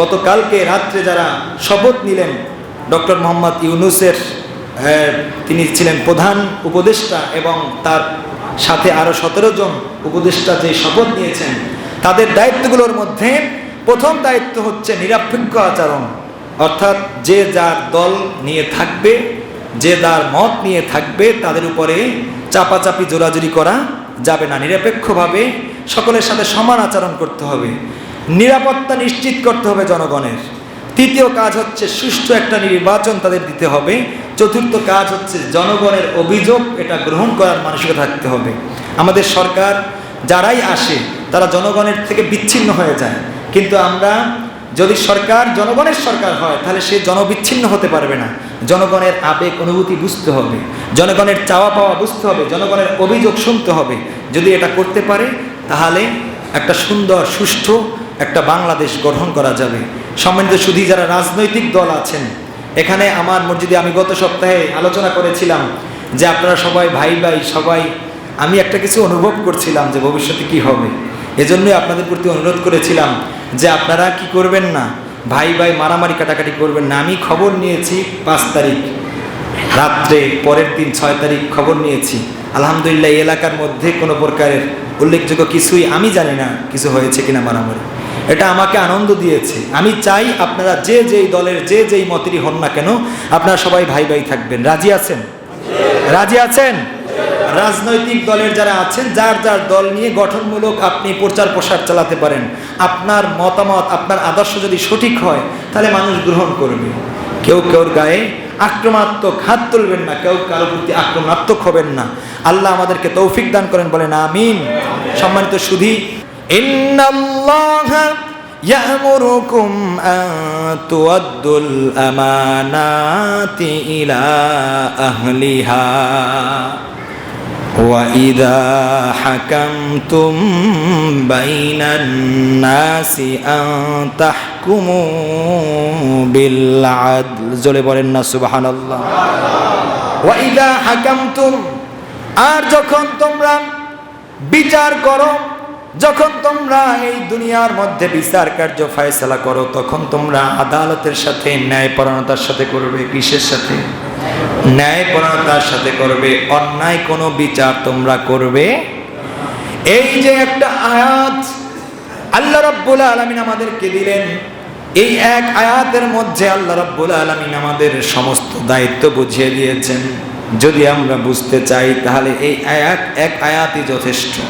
গতকালকে রাত্রে যারা শপথ নিলেন ডক্টর মোহাম্মদ ইউনুসের তিনি ছিলেন প্রধান উপদেষ্টা এবং তার সাথে আরও সতেরো জন উপদেষ্টা যে শপথ নিয়েছেন, তাদের দায়িত্বগুলোর মধ্যে প্রথম দায়িত্ব হচ্ছে নিরপেক্ষ আচরণ। অর্থাৎ যে যার দল নিয়ে থাকবে, যে যার মত নিয়ে থাকবে, তাদের উপরে চাপাচাপি, জোরাজুরি করা যাবে না। নিরপেক্ষভাবে সকলের সাথে সমান আচরণ করতে হবে। নিরাপত্তা নিশ্চিত করতে হবে জনগণের। তৃতীয় কাজ হচ্ছে সুষ্ঠু একটা নির্বাচন তাদের দিতে হবে। চতুর্থ কাজ হচ্ছে জনগণের অভিযোগ এটা গ্রহণ করার মানসিকতা থাকতে হবে। আমাদের সরকার যারাই আসে, তারা জনগণের থেকে বিচ্ছিন্ন হয়ে যায়। কিন্তু আমরা যদি সরকার জনগণের সরকার হয়, তাহলে সে জনবিচ্ছিন্ন হতে পারবে না। জনগণের আবেগ, অনুভূতি বুঝতে হবে। জনগণের চাওয়া পাওয়া বুঝতে হবে। জনগণের অভিযোগ শুনতে হবে। যদি এটা করতে পারে, তাহলে একটা সুন্দর, সুষ্ঠু একটা বাংলাদেশ গঠন করা যাবে। সম্মানিত শুধু যারা রাজনৈতিক দল আছেন, এখানে আমার মসজিদে আমি গত সপ্তাহে আলোচনা করেছিলাম যে আপনারা সবাই ভাই ভাই, সবাই, আমি একটা কিছু অনুভব করছিলাম যে ভবিষ্যতে কি হবে। এজন্যই আপনাদের প্রতি অনুরোধ করেছিলাম যে আপনারা কি করবেন না, ভাই ভাই মারামারি কাটাকাটি করবেন না। আমি খবর নিয়েছি পাঁচ তারিখ, রাত্রে পরের দিন ছয় তারিখ খবর নিয়েছি। আলহামদুলিল্লাহ এলাকার মধ্যে কোনো প্রকারের উল্লেখযোগ্য কিছুই আমি জানি না, কিছু হয়েছে কিনা মারামারি। এটা আমাকে আনন্দ দিয়েছে। আমি চাই আপনারা যে যেই দলের, যে যেই মতেরই হন না কেন, আপনারা সবাই ভাই ভাই থাকবেন। রাজি আছেন? রাজি আছেন? রাজনৈতিক দলের যারা আছেন, যার যার দল নিয়ে গঠনমূলক আপনি প্রচার প্রসার চালাতে পারেন। আপনার মতামত, আপনার আদর্শ যদি সঠিক হয়, তাহলে মানুষ গ্রহণ করবে। কেউ কেউর গায়ে আক্রমণাত্মক হাত তুলবেন না, কেউ কারও প্রতি আক্রমণাত্মক হবেন না। আল্লাহ আমাদেরকে তৌফিক দান করেন, বলেন আমিন। সম্মানিত সুধী ইন্নাল্লাহা يأمركم أن تودوا الأمانات إلى أهلها وإذا حكمتم بين الناس أن تحكموا بالعدل জোরে বলেন না সুবহানাল্লাহ ওয়াইদা হাকামতুম আর যখন তোমরা বিচার করো যখন তোমরা এই দুনিয়ার মধ্যে বিচার কার্য ফয়সালা করো, তখন তোমরা আদালতের সাথে, ন্যায়পরায়ণতার সাথে করবে, কিসের সাথে? ন্যায়পরায়ণতার সাথে করবে, অন্যায় কোনো বিচার তোমরা করবে? এই যে একটা আয়াত আল্লাহ রাব্বুল আলামিন আমাদেরকে দিলেন, এই এক আয়াতের মধ্যে আল্লাহ রাব্বুল আলামিন আমাদের সমস্ত দায়িত্ব বুঝিয়ে দিয়েছেন। যদি আমরা বুঝতে চাই, তাহলে এই আয়াত, এক আয়াতই যথেষ্ট।